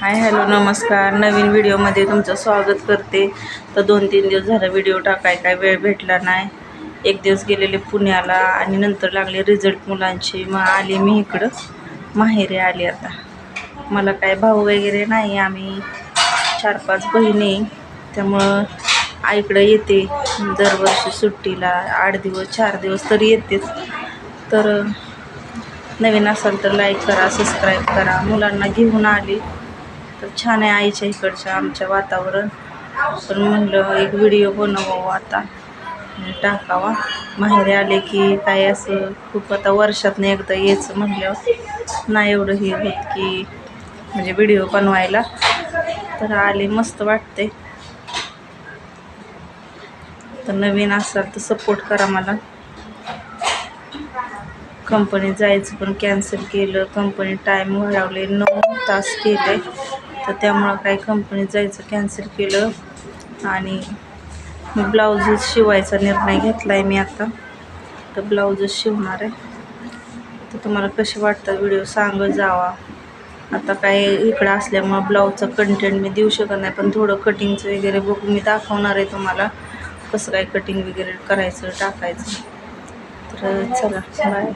Hi hello नमस्कार. नवीन व्हिडिओमध्ये तुमचं स्वागत करते. तर दोन तीन दिवस झाला व्हिडिओ टाकाय काय वेळ भेटला नाही. एक दिवस गेलेले पुण्याला आणि नंतर लागले रिझल्ट मुलांचे. मग आले मी इकडं. माहेरी आले आता. मला काय भाऊ वगैरे नाही. आम्ही चार पाच बहिणी त्यामुळं आईकडं येते. दरवर्षी सुट्टीला आठ दिवस चार दिवस तरी येतेच. तर नवीन असाल तर लाईक करा सबस्क्राईब करा. मुलांना घेऊन आली. तर छान आहे आईच्या इकडच्या आमच्या वातावरण. पण म्हणलं एक व्हिडिओ बनवावा आता. टाकावा. माहेरी आले की काय असं खूप आता वर्षातनं एकदा यायचं म्हणल्यावर. नाही एवढं हे होत की म्हणजे व्हिडिओ बनवायला. तर आले मस्त वाटते तर नवीन असाल तर सपोर्ट करा मला. कंपनीत जायचं पण कॅन्सल केलं. कंपनी टाईम वाढवले नऊ तास केले. तर त्यामुळं काही कंपनीत जायचं कॅन्सल केलं. आणि ब्लाऊजच शिवायचा निर्णय घेतला आहे मी आता. तर ब्लाऊजच शिवणार आहे. तर तुम्हाला कसे वाटतात व्हिडिओ सांगत जावा. आता काय इकडं असल्यामुळं ब्लाऊजचं कंटेंट मी देऊ शकत नाही पण थोडं कटिंगचं वगैरे बघून मी दाखवणार आहे तुम्हाला. कसं काय कटिंग वगैरे करायचं टाकायचं. तर चला बाय